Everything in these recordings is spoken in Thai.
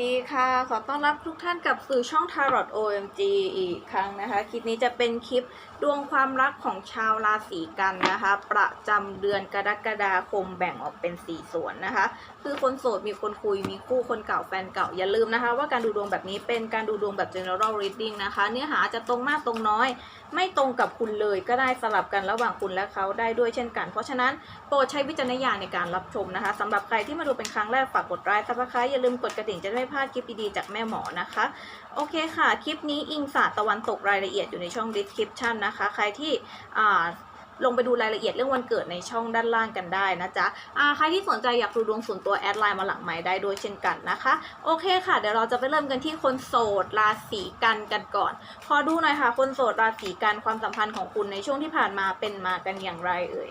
ดีค่ะ ขอต้อนรับทุกท่านกับสู่ช่อง Tarot OMG อีกครั้งนะคะ คลิปนี้จะเป็นคลิปดวงความรักของชาวราศีกันนะคะ ประจำเดือนกรกฎาคมแบ่งออกเป็น4ส่วนนะคะ คือคนโสดมีคนคุยมีคู่คนเก่าแฟนเก่าอย่าลืมนะคะ ว่าการดูดวงแบบนี้เป็นการดูดวงแบบ general reading นะคะ เนื้อหาจะตรงมากตรงน้อย ไม่ตรงกับคุณเลยก็ได้สลับกันระหว่างคุณและเขาได้ด้วยเช่นกัน เพราะฉะนั้นโปรดใช้วิจารณญาณในการรับชมนะคะสำหรับใครที่มาดูเป็นครั้งแรกฝากกดไลค์ซับสไครต์อย่าลืมกดกระดิ่งจะได้ไม่พลาดคลิปดีๆจากแม่หมอนะคะโอเคค่ะ คลิปนี้อิงศาสตร์ตะวันตกรายละเอียดอยู่ในช่อง description นะคะ ใครที่อ่า ลงไปดูรายละเอียดเรื่องวันเกิดในช่องด้านล่างกันได้นะจ๊ะอ่าใครที่สนใจอยากดูดวงส่วนตัวแอดไลน์มาหลังไม้ได้ด้วยเช่นกันนะคะ โอเคค่ะ เดี๋ยวเราจะไปเริ่มกันที่คนโสดราศีกันกันก่อน ขอดูหน่อยค่ะ คนโสดราศีกันความสัมพันธ์ของคุณในช่วงที่ผ่านมาเป็นมากันอย่างไรเอ่ย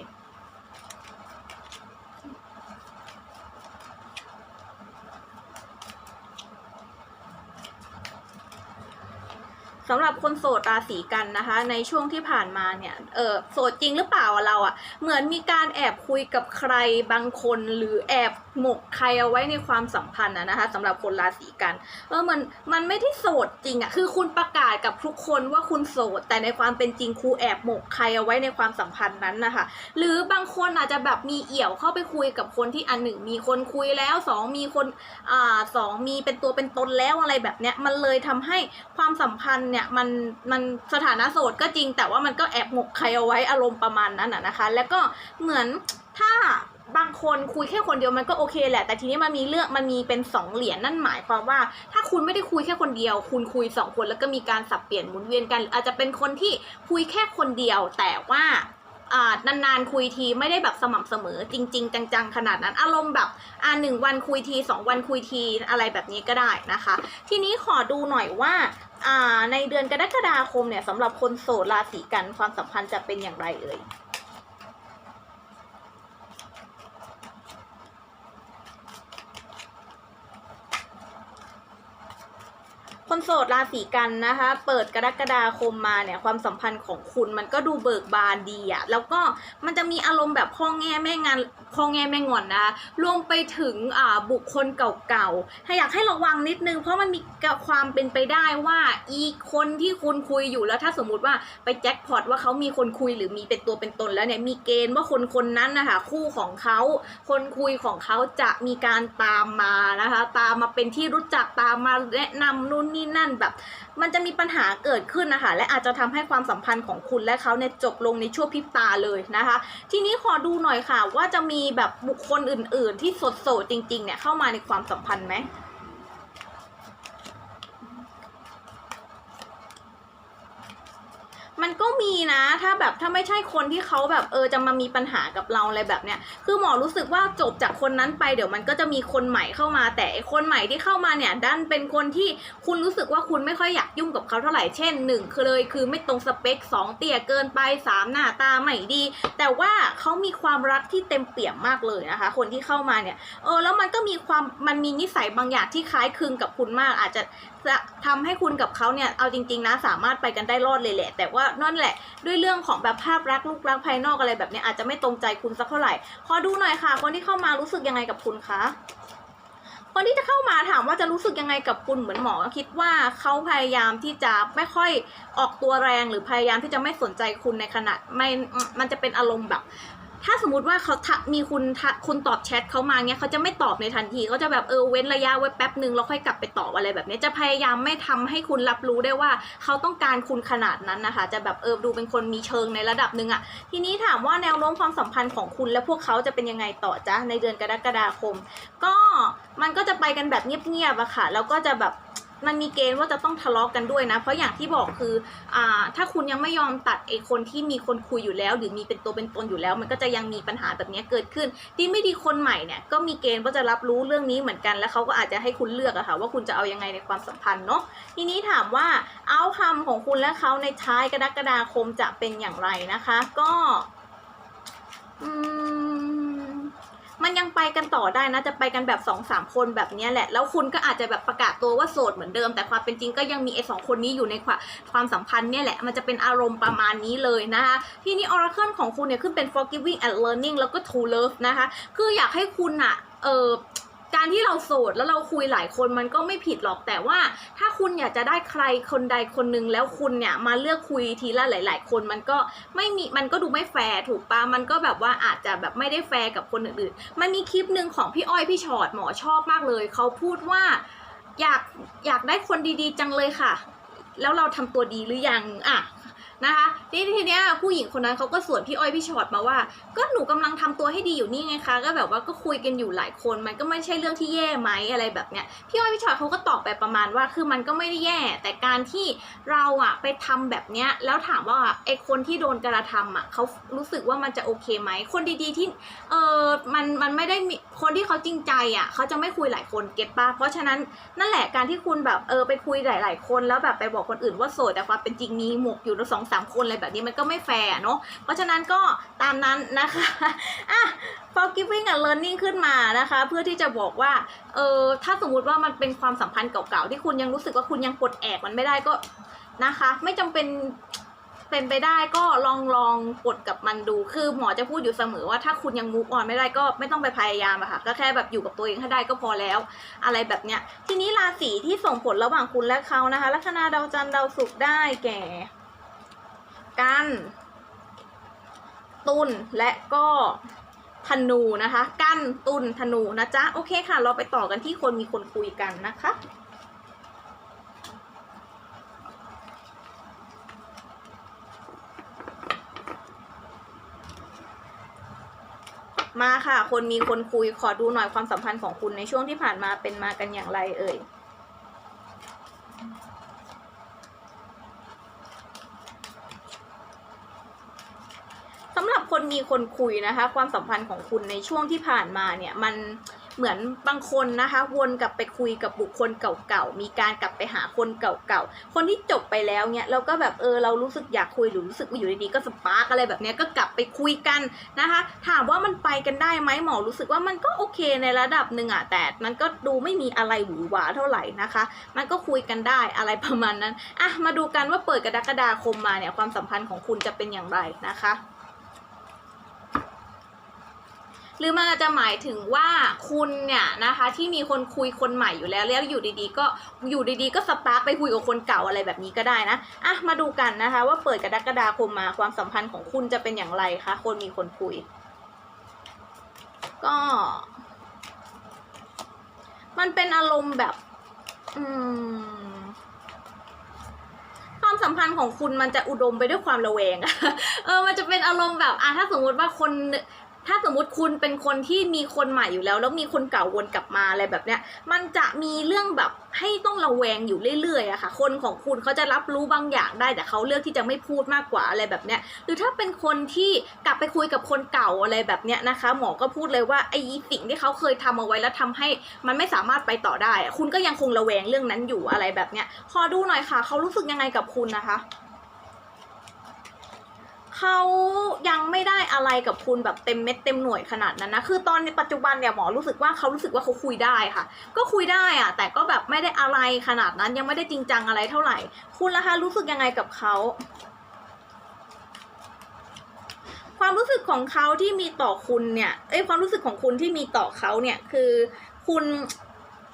สำหรับคนโสดราศีกันนะคะ ในช่วงที่ผ่านมาเนี่ยเออโสดจริงหรือเปล่าเราอะเหมือนมีการแอบคุยกับใครบางคน หรือแอบหมกใครเอาไว้ในความสัมพันธ์อะนะคะสำหรับคนราศีกันเออมันมันไม่ได้โสดจริงอะคือคุณประกาศกับทุกคนว่าคุณโสด แต่ในความเป็นจริงครูแอบหมกใครเอาไว้ในความสัมพันธ์นั้นนะคะหรือบางคนอาจจะแบบมีเอี่ยวเข้าไปคุยกับคนที่อันหนึ่งมีคนคุยแล้วสองมีคนอ่าสองมีเป็นตัวเป็นตนแล้วอะไรแบบเนี้ยมันเลยทำให้ความสัมพันธ์เนี่ยมันมันสถานะโสดก็จริง แต่ว่ามันก็แอบหมกใครเอาไว้อารมณ์ประมาณนั้นอะนะคะ แล้วก็เหมือนถ้าบางคนคุยแค่คนเดียวมันก็โอเคแหละ แต่ทีนี้มันมีเรื่องมันมีเป็นสองเหรียญนั่นหมายความว่า ถ้าคุณไม่ได้คุยแค่คนเดียว คุณคุยสองคนแล้วก็มีการสับเปลี่ยนหมุนเวียนกัน อาจจะเป็นคนที่คุยแค่คนเดียว แต่ว่า นานๆคุยทีไม่ได้แบบสม่ำเสมอ จริง ๆ จังๆขนาดนั้น อารมณ์แบบอ่าหนึ่งวันคุยทีสองวันคุยทีอะไรแบบนี้ก็ได้นะคะ ทีนี้ขอดูหน่อยว่าอ่าในเดือนกรกฎาคมเนี่ยสำหรับคนโสดราศีกันความสัมพันธ์จะเป็นอย่างไรเอ่ย คนโสดราศีกันนะคะ เปิดกรกฎาคมมาเนี่ยความสัมพันธ์ของคุณมันก็ดูเบิกบานดีอะแล้วก็มันจะมีอารมณ์แบบพ่อแง่แม่งานพ่อแง่แม่งอนนะคะรวมไปถึงอ่าบุคคลเก่าๆให้อยากให้ระวังนิดนึง เพราะมันมีความเป็นไปได้ว่าอีคนที่คุณคุยอยู่แล้วถ้าสมมุติว่าไปแจ็คพอตว่าเขามีคนคุยหรือมีเป็นตัวเป็นตนแล้วเนี่ยมีเกณฑ์ว่าคนคนนั้นนะคะคู่ของเขาคนคุยของเขาจะมีการตามมานะคะ ตามมาเป็นที่รู้จักตามมาแนะนำนู่นนี่นั่นแบบ มันจะมีปัญหาเกิดขึ้นนะคะ และอาจจะทำให้ความสัมพันธ์ของคุณและเขาเนี่ยจบลงในชั่วพริบตาเลยนะคะ ทีนี้ขอดูหน่อยค่ะ ว่าจะมีแบบบุคคลอื่น ๆ ที่สดโสดจริง ๆ เนี่ยเข้ามาในความสัมพันธ์ไหม มันก็มีนะถ้าแบบถ้าไม่ใช่คนที่เขาแบบเออจะมามีปัญหากับเราอะไรแบบเนี้ยคือหมอรู้สึกว่าจบจากคนนั้นไปเดี๋ยวมันก็จะมีคนใหม่เข้ามา แต่ไอคนใหม่ที่เข้ามาเนี่ยดันเป็นคนที่คุณรู้สึกว่าคุณไม่ค่อยอยากยุ่งกับเขาเท่าไหร่เช่นหนึ่งคือเลยคือไม่ตรงสเปคสองเตี่ยเกินไปสามหน้าตาไม่ดี แต่ว่าเขามีความรักที่เต็มเปี่ยมมากเลยนะคะ คนที่เข้ามาเนี่ยเออแล้วมันก็มีความมันมีนิสัยบางอย่างที่คล้ายคลึงกับคุณมาก อาจจะจะทำให้คุณกับเขาเนี่ยเอาจริง ๆนะสามารถไปกันได้รอดเลยแหละ แต่ว่านั่นแหละด้วยเรื่องของแบบภาพลักลูกลักภายนอกอะไรแบบนี้อาจจะไม่ตรงใจคุณสักเท่าไหร่ขอดูหน่อยค่ะ คนที่เข้ามารู้สึกยังไงกับคุณคะคนที่จะเข้ามาถามว่าจะรู้สึกยังไงกับคุณเหมือนหมอคิดว่าเขาพยายามที่จะไม่ค่อยออกตัวแรงหรือพยายามที่จะไม่สนใจคุณในขณะไม่มันจะเป็นอารมณ์แบบ ถ้าสมมติว่าเขาทักมีคุณทักคุณตอบแชทเขามาเนี้ยเขาจะไม่ตอบในทันทีเขาจะแบบเออเว้นระยะไว้แป๊บหนึ่งแล้วค่อยกลับไปตอบอะไรแบบนี้จะพยายามไม่ทำให้คุณรับรู้ได้ว่าเขาต้องการคุณขนาดนั้นนะคะ จะแบบเออดูเป็นคนมีเชิงในระดับหนึ่งอะทีนี้ถามว่าแนวโน้มความสัมพันธ์ของคุณและพวกเขาจะเป็นยังไงต่อจ้ะในเดือนกรกฎาคม ก็มันก็จะไปกันแบบเงียบๆอะค่ะแล้วก็จะแบบ มันมีเกณฑ์ว่าจะต้องทะเลาะกกันด้วยนะ เพราะอย่างที่บอกคืออ่าถ้าคุณยังไม่ยอมตัดไอ้คนที่มีคนคุยอยู่แล้ว หรือมีเป็นตัวเป็นตนอยู่แล้ว มันก็จะยังมีปัญหาแบบนี้เกิดขึ้น ที่ไม่ดีคนใหม่เนี่ยก็มีเกณฑ์ว่าจะรับรู้เรื่องนี้เหมือนกัน แล้วเขาก็อาจจะให้คุณเลือกอะค่ะว่าคุณจะเอายังไงในความสัมพันธ์เนาะทีนี้ถามว่าเอาคำของคุณและเขาในท้ายกรกฎาคมจะเป็นอย่างไรนะคะ ก็ อืม มันยังไปกันต่อได้นะ จะไปกันแบบสองสามคนแบบนี้แหละ แล้วคุณก็อาจจะแบบประกาศตัวว่าโสดเหมือนเดิม แต่ความเป็นจริงก็ยังมีไอ้สองคนนี้อยู่ในความความสัมพันธ์เนี่ยแหละ มันจะเป็นอารมณ์ประมาณนี้เลยนะคะทีนี้ออร์เคิลของคุณเนี่ยขึ้นเป็น forgiving and learning แล้วก็ true love นะคะ คืออยากให้คุณอะเออ การที่เราโสดแล้วเราคุยหลายคนมันก็ไม่ผิดหรอกแต่ว่า ถ้าคุณอยากจะได้ใครคนใดคนหนึ่งแล้วคุณเนี่ยมาเลือกคุยทีละหลาย ๆ คนมันก็ไม่มีมันก็ดูไม่แฟร์ถูกปะมันก็แบบว่าอาจจะแบบไม่ได้แฟร์กับคนอื่นๆมันมีคลิปหนึ่งของพี่อ้อยพี่ชอดหมอชอบมากเลยเขาพูดว่าอยากอยากได้คนดีๆ จังเลยค่ะ แล้วเราทำตัวดีหรือยังอะ นะคะที่ทีเนี้ยผู้หญิงคนนั้นเขาก็สวนพี่อ้อยพี่ชอตมาว่า ก็หนูกำลังทำตัวให้ดีอยู่นี่ไงคะก็แบบว่าก็คุยกันอยู่หลายคนมันก็ไม่ใช่เรื่องที่แย่ไหมอะไรแบบเนี้ยพี่อ้อยพี่ชอตเขาก็ตอบไปประมาณว่าคือมันก็ไม่ได้แย่ แต่การที่เราอะไปทำแบบเนี้ยแล้วถามว่าไอคนที่โดนกระทำอะเขารู้สึกว่ามันจะโอเคไหมคนดีๆที่เออมันมันไม่ได้มีคนที่เขาจริงใจอะเขาจะไม่คุยหลายคนเก็ตปะเพราะฉะนั้นนั่นแหละการที่คุณแบบเออไปคุยหลาย ๆ คนแล้วแบบไปบอกคนอื่นว่าโสดแต่ความเป็นจริงมีหมกอยู่สองสามคนอะไรแบบนี้มันก็ไม่แฟร์เนาะเพราะฉะนั้นก็ตามนั้นนะคะอะ forgiving and learning ขึ้นมานะคะ เพื่อที่จะบอกว่าเออถ้าสมมุติว่ามันเป็นความสัมพันธ์เก่าๆที่คุณยังรู้สึกว่าคุณยังปลดแอกมันไม่ได้ก็นะคะ ไม่จำเป็นเป็นไปได้ก็ลองลองปลดกับมันดู คือหมอจะพูดอยู่เสมอว่าถ้าคุณยัง move on ไม่ได้ก็ไม่ต้องไปพยายามอะค่ะ ก็แค่แบบอยู่กับตัวเองให้ได้ก็พอแล้ว อะไรแบบเนี้ย ทีนี้ราศีที่ส่งผลระหว่างคุณและเขานะคะ ลัคนาดาวจันทร์ดาวศุกร์ได้แก่ กัน ตุลและก็ธนูนะคะ กันตุลธนูนะจ๊ะ โอเคค่ะ เราไปต่อกันที่คนมีคนคุยกันนะคะมาค่ะ คนมีคนคุยขอดูหน่อยความสัมพันธ์ของคุณในช่วงที่ผ่านมาเป็นมากันอย่างไรเอ่ย สำ หรับคนมีคนคุยนะคะ ความสัมพันธ์ของคุณในช่วงที่ผ่านมาเนี่ยมันเหมือนบางคนนะคะ วนกลับไปคุยกับบุคคลเก่าๆมีการกลับไปหาคนเก่าๆคนที่จบไปแล้วเนี่ยเราก็แบบเออเรารู้สึกอยากคุยหรือรู้สึกว่าอยู่ดีๆก็สปาร์กอะไรแบบเนี้ยก็กลับไปคุยกันนะคะ ถามว่ามันไปกันได้ไหมหมอรู้สึกว่ามันก็โอเคในระดับหนึ่งอะแต่มันก็ดูไม่มีอะไรหวือหวาเท่าไหร่นะคะ มันก็คุยกันได้อะไรประมาณนั้นอะมาดูกันว่าเปิดกรกฎาคมมาเนี่ยความสัมพันธ์ของคุณจะเป็นอย่างไรนะคะ หรือมันอาจจะหมายถึงว่าคุณเนี่ยนะคะที่มีคนคุยคนใหม่อยู่แล้วแล้วอยู่ดีๆ ก็อยู่ดีๆ ก็สปาร์คไปคุยกับคนเก่าอะไรแบบนี้ก็ได้นะอะมาดูกันนะคะ ว่าเปิดกรกฎาคมมาความสัมพันธ์ของคุณจะเป็นอย่างไรคะคนมีคนคุย ก็ มันเป็นอารมณ์แบบ อืมความสัมพันธ์ของคุณมันจะอุดมไปด้วยความระแวง เออ มันจะเป็นอารมณ์แบบ อะ ถ้าสมมติว่าคน ถ้าสมมติคุณเป็นคนที่มีคนใหม่อยู่แล้ว แล้วมีคนเก่าวนกลับมาอะไรแบบเนี้ย มันจะมีเรื่องแบบให้ต้องระแวงอยู่เรื่อยๆอะค่ะ คนของคุณเขาจะรับรู้บางอย่างได้แต่เขาเลือกที่จะไม่พูดมากกว่าอะไรแบบเนี้ย หรือถ้าเป็นคนที่กลับไปคุยกับคนเก่าอะไรแบบเนี้ยนะคะ หมอก็พูดเลยว่าไอ้สิ่งที่เขาเคยทำเอาไว้แล้วทำให้มันไม่สามารถไปต่อได้ คุณก็ยังคงระแวงเรื่องนั้นอยู่อะไรแบบเนี้ย ขอดูหน่อยค่ะ เขารู้สึกยังไงกับคุณนะคะ เขายังไม่ได้อะไรกับคุณแบบเต็มเม็ดเต็มหน่วยขนาดนั้นนะคือตอนในปัจจุบันเนี่ยหมอรู้สึกว่าเขารู้สึกว่าเขาคุยได้ค่ะ ก็คุยได้อะแต่ก็แบบไม่ได้อะไรขนาดนั้นยังไม่ได้จริงจังอะไรเท่าไหร่ คุณล่ะคะรู้สึกยังไงกับเขาความรู้สึกของเขาที่มีต่อคุณเนี่ยเอ้ยความรู้สึกของคุณที่มีต่อเขาเนี่ยคือคุณ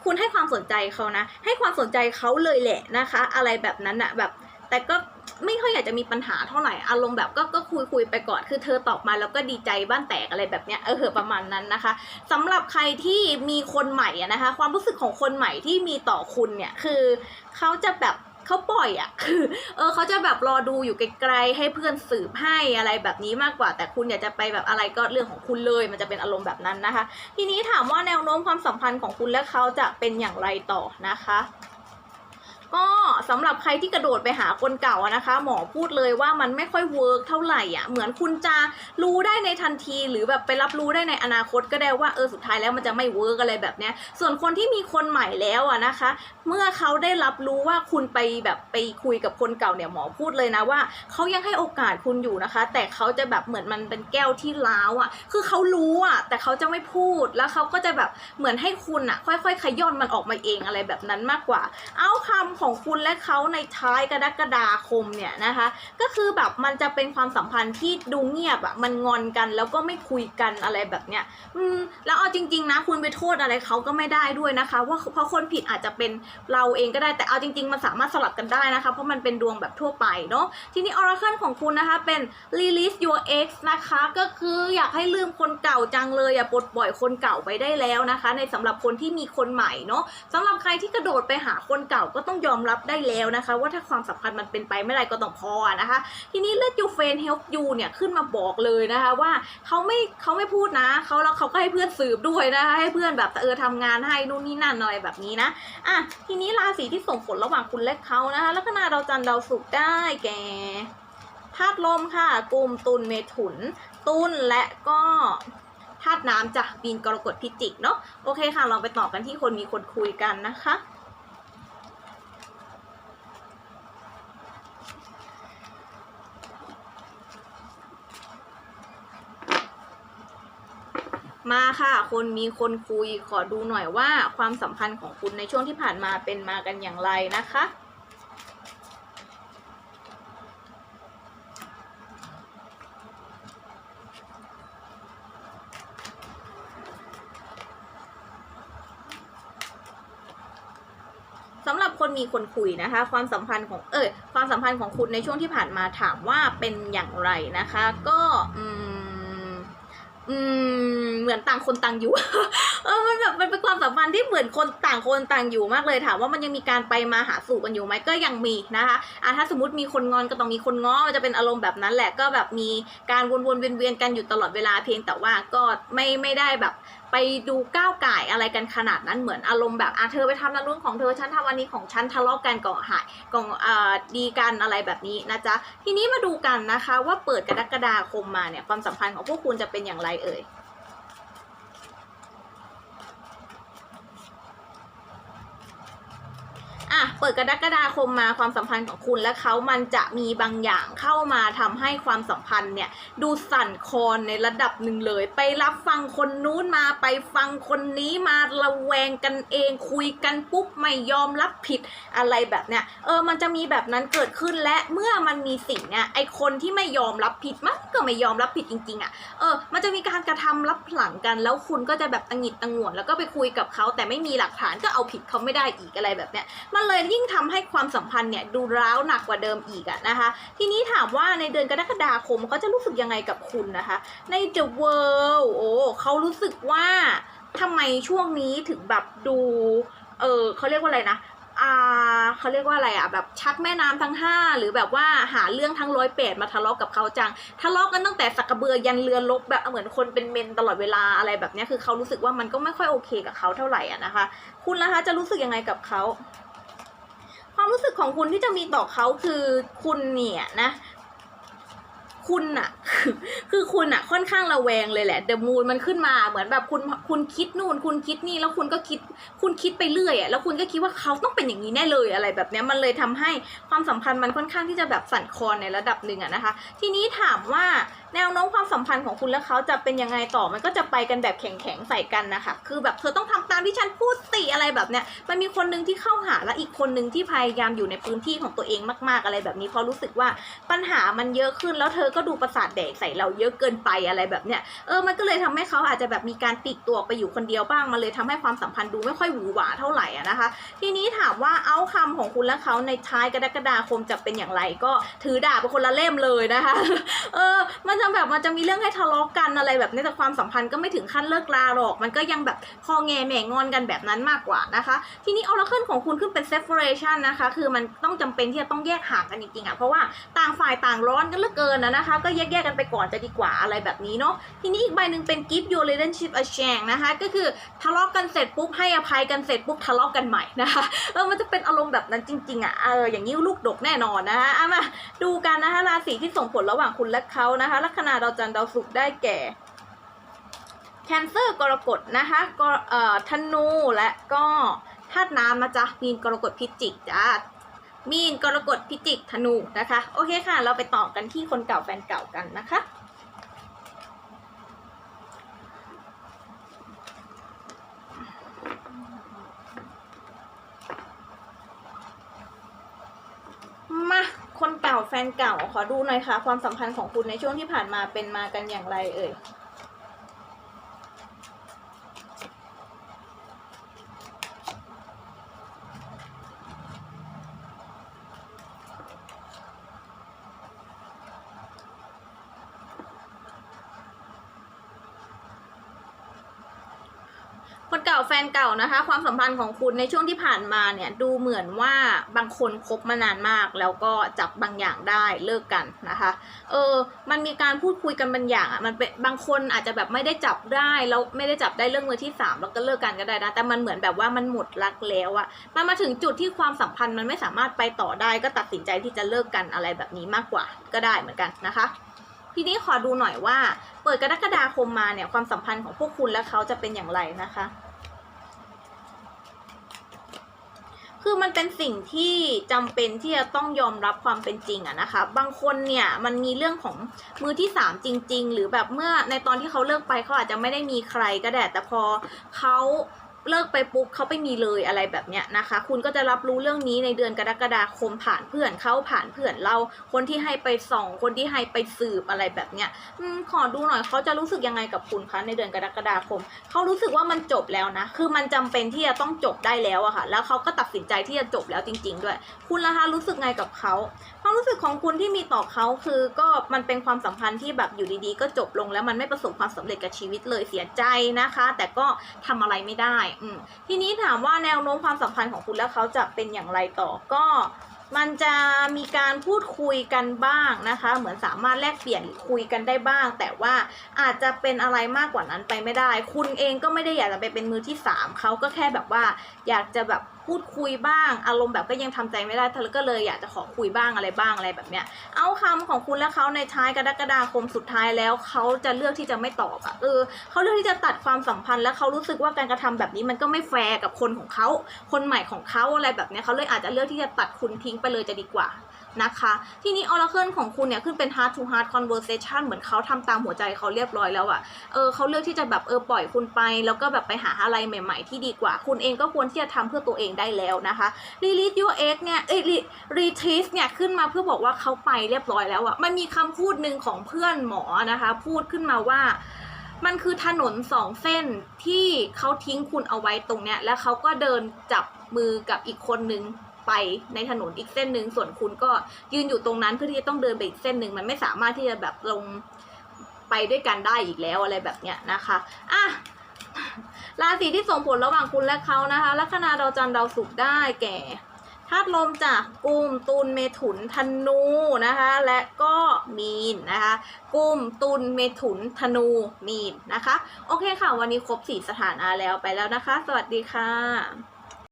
คุณให้ความสนใจเขานะ ให้ความสนใจเขาเลยแหละนะคะ อะไรแบบนั้นอะแบบ แต่ก็ ไม่ค่อยอยากจะมีปัญหาเท่าไหร่อารมณ์แบบก็ก็คุยคุยไปก่อนคือเธอตอบมาแล้วก็ดีใจบ้านแตกอะไรแบบเนี้ยเออประมาณนั้นนะคะสำหรับใครที่มีคนใหม่นะคะ ความรู้สึกของคนใหม่ที่มีต่อคุณเนี่ยคือเขาจะแบบเขาปล่อยอะคือเออเขาจะแบบรอดูอยู่ไกลๆให้เพื่อนสืบให้อะไรแบบนี้มากกว่า แต่คุณอยากจะไปแบบอะไรก็เรื่องของคุณเลย มันจะเป็นอารมณ์แบบนั้นนะคะ ทีนี้ถามว่าแนวโน้มความสัมพันธ์ของคุณและเขาจะเป็นอย่างไรต่อนะคะ ก็สำหรับใครที่กระโดดไปหาคนเก่านะคะ หมอพูดเลยว่ามันไม่ค่อยเวิร์กเท่าไหร่อะเหมือนคุณจะรู้ได้ในทันที หรือแบบไปรับรู้ได้ในอนาคตก็ได้ว่าเออสุดท้ายแล้วมันจะไม่เวิร์กอะไรแบบเนี้ย ส่วนคนที่มีคนใหม่แล้วอะนะคะ เมื่อเขาได้รับรู้ว่าคุณไปแบบไปคุยกับคนเก่าเนี่ยหมอพูดเลยนะว่าเขายังให้โอกาสคุณอยู่นะคะ แต่เขาจะแบบเหมือนมันเป็นแก้วที่ล้าวอะคือเขารู้อะแต่เขาจะไม่พูดแล้วเขาก็จะแบบเหมือนให้คุณอะ ค่อย ๆ ขย่อนมันออกมาเองอะไรแบบนั้นมากกว่า เอาคำของคุณและเขาในท้ายกรกฎาคมเนี่ยนะคะ ก็คือแบบมันจะเป็นความสัมพันธ์ที่ดูเงียบอะมันงอนกันแล้วก็ไม่คุยกันอะไรแบบเนี้ยอืมแล้วเอาจริง ๆ นะ คุณไปโทษอะไรเขาก็ไม่ได้ด้วยนะคะ ว่าเพราะคนผิดอาจจะเป็นเราเองก็ได้แต่เอาจริง ๆ มันสามารถสลับกันได้นะคะ เพราะมันเป็นดวงแบบทั่วไปเนาะทีนี้ oracle ของคุณนะคะเป็น release your ex นะคะก็คืออยากให้ลืมคนเก่าจังเลยอย่าปลดปล่อยคนเก่าไปได้แล้วนะคะ ในสำหรับคนที่มีคนใหม่เนาะสำหรับใครที่กระโดดไปหาคนเก่าก็ต้องยอมรับได้แล้วนะคะ ว่าถ้าความสัมพันธ์มันเป็นไปไม่ได้ก็ต้องพอนะคะ ทีนี้ let your friend help you เนี่ยขึ้นมาบอกเลยนะคะว่าเขาไม่เขาไม่พูดนะเขาแล้วเขาก็ให้เพื่อนสืบด้วยนะคะให้เพื่อนแบบเออทำงานให้นู่นนี่นั่นอะไรแบบนี้นะอะทีนี้ราศีที่ส่งผลระหว่างคุณและเขานะคะลัคนาดาวจันทร์ดาวศุกร์ได้แก่ธาตุลมค่ะกลุ่มตุลเมถุน ตุลและก็ธาตุน้ำจ้ะปีนกรกฎพิจิกเนาะโอเคค่ะ เราไปต่อกันที่คนมีคนคุยกันนะคะ มาค่ะ คนมีคนคุยขอดูหน่อยว่าความสัมพันธ์ของคุณในช่วงที่ผ่านมาเป็นมากันอย่างไรนะคะสำหรับคนมีคนคุยนะคะ ความสัมพันธ์ของเอยความสัมพันธ์ของคุณในช่วงที่ผ่านมาถามว่าเป็นอย่างไรนะคะ ก็อืม อืมเหมือนต่างคนต่างอยู่ เออมันแบบมันเป็นความสัมพันธ์ที่เหมือนคนต่างคนต่างอยู่มากเลยถามว่ามันยังมีการไปมาหาสู่กันอยู่ไหมก็ยังมีนะคะอะถ้าสมมติมีคนงอนก็ต้องมีคนง้อมันจะเป็นอารมณ์แบบนั้นแหละก็แบบมีการวนๆเวียนๆกันอยู่ตลอดเวลาเพียงแต่ว่าก็ไม่ไม่ได้แบบไปดูก้าวไก่อะไรกันขนาดนั้นเหมือนอารมณ์แบบอะเธอไปทำนันรุ่นของเธอฉันทำอันนี้ของฉันทะเลาะกันก่อหายก่อนอ่าดีกันอะไรแบบนี้นะจ๊ะทีนี้มาดูกันนะคะว่าเปิดกรกฎาคมมาเนี่ยความสัมพันธ์ของพวกคุณจะเป็นอย่างไรเอ่ย อะเปิดกรกฎาคมมาความสัมพันธ์ของคุณและเขามันจะมีบางอย่างเข้ามาทำให้ความสัมพันธ์เนี่ยดูสั่นคลอนในระดับหนึ่งเลย ไปรับฟังคนนู้นมาไปฟังคนนี้มาระแวงกันเองคุยกันปุ๊บไม่ยอมรับผิดอะไรแบบเนี้ยเออมันจะมีแบบนั้นเกิดขึ้นและเมื่อมันมีสิ่งเนี่ยไอคนที่ไม่ยอมรับผิดมันก็ไม่ยอมรับผิดจริงๆอะเออมันจะมีการกระทำรับหลังกัน แล้วคุณก็จะแบบตังหิดตังหวนแล้วก็ไปคุยกับเขาแต่ไม่มีหลักฐานก็เอาผิดเขาไม่ได้อีกอะไรแบบเนี้ยมันเลยยิ่งทำให้ความสัมพันธ์เนี่ยดูร้าวหนักกว่าเดิมอีกอะนะคะ ทีนี้ถามว่าในเดือนกรกฎาคมเขาจะรู้สึกยังไงกับคุณนะคะ ใน The World โอ้เขารู้สึกว่าทำไมช่วงนี้ถึงแบบดู เออเขาเรียกว่าอะไรนะอ่าเขาเรียกว่าอะไรอะแบบชักแม่น้ำทั้งห้าหรือแบบว่าหาเรื่องทั้งร้อยแปดมาทะเลาะกับเขาจังทะเลาะกันตั้งแต่สักกระเบือยันเรือลบแบบเหมือนคนเป็นเมนตลอดเวลาอะไรแบบนี้คือเขารู้สึกว่ามันก็ไม่ค่อยโอเคกับเขาเท่าไหร่อะนะคะ คุณล่ะคะจะรู้สึกยังไงกับเขา ความรู้สึกของคุณที่จะมีต่อเขาคือคุณเนี่ยนะ คุณอะคือคุณอะค่อนข้างระแวงเลยแหละเดอะมูนมันขึ้นมาเหมือนแบบคุณคุณคิดนู่น คุณคิดนี่แล้วคุณก็คิด คุณคิดไปเรื่อยอะแล้วคุณก็คิดว่าเขาต้องเป็นอย่างนี้แน่เลยอะไรแบบเนี้ยมันเลยทำให้ความสัมพันธ์มันค่อนข้างที่จะแบบสั่นคลอนในระดับหนึ่งอะนะคะ ทีนี้ถามว่าแนวโน้มความสัมพันธ์ของคุณและเขาจะเป็นยังไงต่อมันก็จะไปกันแบบแข็งๆใส่กันนะคะ คือแบบเธอต้องทำตามที่ฉันพูดสิอะไรแบบเนี้ยมันมีคนหนึ่งที่เข้าหาและอีกคนหนึ่งที่พยายามอยู่ในพื้นที่ของตัวเองมากๆอะไรแบบนี้เพราะรู้สึกว่าปัญหามันเยอะขึ้นแล้วเธอก็ดูประสาทแดกใส่เราเยอะเกินไปอะไรแบบเนี้ยเออมันก็เลยทำให้เขาอาจจะแบบมีการปลีกตัวไปอยู่คนเดียวบ้างมันเลยทำให้ความสัมพันธ์ดูไม่ค่อยหวือหวาเท่าไหร่นะคะ ทีนี้ถามว่าเอาคำของคุณและเขาในท้ายกรกฎาคมจะเป็นอย่างไรก็ถือดาบเป็นคนละเล่มเลยนะคะ เออมันจะแบบมันจะมีเรื่องให้ทะเลาะกันอะไรแบบนี้แต่ความสัมพันธ์ก็ไม่ถึงขั้นเลิกลาหรอก มันก็ยังแบบพอแงแหม่งอนกันแบบนั้นมากกว่านะคะ ทีนี้ออร์เคิลของคุณขึ้นเป็น separation นนะคะ คือมันต้องจำเป็นที่จะต้องแยกห่างกันจริงๆอะเพราะว่าต่างฝ่ายต่างร้อนกันเหลือเกินนะนะคะ ก็แยกๆกันไปก่อนจะดีกว่าอะไรแบบนี้เนาะทีนี้อีกใบหนึ่งเป็น give your relationship a c h a n นะคะ ก็คือทะเลาะกันเสร็จปุ๊บให้อภัยกันเสร็จปุ๊บทะเลาะกันใหม่นะคะเออมันจะเป็นอารมณ์แบบนั้นจริงๆอะเอออย่างนี้ลูกดกแน่นอนนะคะเอามาดูกันนะคะราศีที่ส่งผลระหว่างคุณและเขานะคะลัคนาดาวจันทร์ดาวศุกร์ได้แก่แคนเซอร์กรกฎนะคะกเอ่อธนูและก็ธาตุน้ำนะจ๊ะมีนกรกฎพิจิกจ้ามีนกรกฎพิจิกธนูนะคะ โอเคค่ะ เราไปต่อกันที่คนเก่าแฟนเก่ากันนะคะ อ เก่า แฟนเก่าขอดูหน่อยค่ะ ความสัมพันธ์ของคุณในช่วงที่ผ่านมาเป็นมากันอย่างไรเอ่ย คนเก่าแฟนเก่านะคะ ความสัมพันธ์ของคุณในช่วงที่ผ่านมาเนี่ยดูเหมือนว่าบางคนคบมานานมาก แล้วก็จับบางอย่างได้เลิกกันนะคะเออมันมีการพูดคุยกันบางอย่างอะมันเป็นบางคนอาจจะแบบไม่ได้จับได้แล้วไม่ได้จับได้เรื่องมือที่สามแล้วก็เลิกกันก็ได้นะแต่มันเหมือนแบบว่ามันหมดรักแล้วอะมันมาถึงจุดที่ความสัมพันธ์มันไม่สามารถไปต่อได้ ก็ตัดสินใจที่จะเลิกกันอะไรแบบนี้มากกว่าก็ได้เหมือนกันนะคะ ทีนี้ขอดูหน่อยว่า เปิดกรกฎาคมมาเนี่ยความสัมพันธ์ของพวกคุณและเขาจะเป็นอย่างไรนะคะ คือมันเป็นสิ่งที่จำเป็นที่จะต้องยอมรับความเป็นจริงอะนะคะ บางคนเนี่ยมันมีเรื่องของมือที่สามจริง ๆ หรือแบบเมื่อในตอนที่เขาเลิกไปเขาอาจจะไม่ได้มีใครก็ได้แต่พอเขา เลิกไปปุ๊บเขาไปมีเลยอะไรแบบเนี้ยนะคะ คุณก็จะรับรู้เรื่องนี้ในเดือนกรกฎาคมผ่านเพื่อนเขาผ่านเพื่อนเรา คนที่ให้ไปส่องคนที่ให้ไปสืบอะไรแบบเนี้ยอขอดูหน่อยเขาจะรู้สึกยังไงกับคุณคะในเดือนกรกฎาคมเขารู้สึกว่ามันจบแล้วนะ คือมันจำเป็นที่จะต้องจบได้แล้วอะค่ะ แล้วเขาก็ตัดสินใจที่จะจบแล้วจริง ๆ ด้วย คุณล่ะคะรู้สึกไงกับเขาความรู้สึกของคุณที่มีต่อเขาคือก็มันเป็นความสัมพันธ์ที่แบบอยู่ดีๆ ก็จบลงแล้วมันไม่ประสบความสำเร็จกับชีวิตเลยเสียใจนะคะ แต่ก็ทำอะไรไม่ได้อืมทีนี้ถามว่าแนวโน้มความสัมพันธ์ของคุณแล้วเขาจะเป็นอย่างไรต่อก็มันจะมีการพูดคุยกันบ้างนะคะ เหมือนสามารถแลกเปลี่ยนคุยกันได้บ้าง แต่ว่าอาจจะเป็นอะไรมากกว่านั้นไปไม่ได้ คุณเองก็ไม่ได้อยากจะไปเป็นมือที่สามเขาก็แค่แบบว่าอยากจะแบบ พูดคุยบ้าง อารมณ์แบบก็ยังทำใจไม่ได้เธอก็เลยอยากจะขอคุยบ้างอะไรบ้างอะไรแบบเนี้ย เอาคำของคุณและเขาในท้ายกรกฎาคมสุดท้ายแล้วเขาจะเลือกที่จะไม่ตอบอะเออเขาเลือกที่จะตัดความสัมพันธ์และเขารู้สึกว่าการกระทำแบบนี้มันก็ไม่แฟร์กับคนของเขา คนใหม่ของเขาอะไรแบบเนี้ยเขาเลยอาจจะเลือกที่จะตัดคุณทิ้งไปเลยจะดีกว่า นะคะ ทีนี้ Oracle ของคุณเนี่ยขึ้นเป็น heart to heart conversation เหมือนเขาทำตามหัวใจเขาเรียบร้อยแล้วอะเออเขาเลือกที่จะแบบเออปล่อยคุณไป แล้วก็แบบไปหาอะไรใหม่ ๆ ที่ดีกว่า คุณเองก็ควรที่จะทำเพื่อตัวเองได้แล้วนะคะ Release your ex เนี่ยเอ้ย retreat เนี่ยขึ้นมาเพื่อบอกว่าเขาไปเรียบร้อยแล้วอะมันมีคำพูดหนึ่งของเพื่อนหมอนะคะ พูดขึ้นมาว่ามันคือถนนสองเส้นที่เขาทิ้งคุณเอาไว้ตรงเนี้ย แล้วเขาก็เดินจับมือกับอีกคนนึง ไปในถนนอีกเส้นหนึ่งส่วนคุณก็ยืนอยู่ตรงนั้นเพื่อที่จะต้องเดินไปอีกเส้นหนึ่งมันไม่สามารถที่จะแบบลงไปด้วยกันได้อีกแล้วอะไรแบบเนี้ยนะคะอะราศีที่ส่งผลระหว่างคุณและเขานะคะ ลัคนาดาวจันทร์ดาวศุกร์ได้แก่ธาตุลมจากกุมตุลเมถุนธนูนะคะ และก็มีนนะคะกุมตุลเมถุนธนูมีนนะคะ โอเคค่ะ วันนี้ครบสี่สถานะแล้วไปแล้วนะคะ สวัสดีค่ะ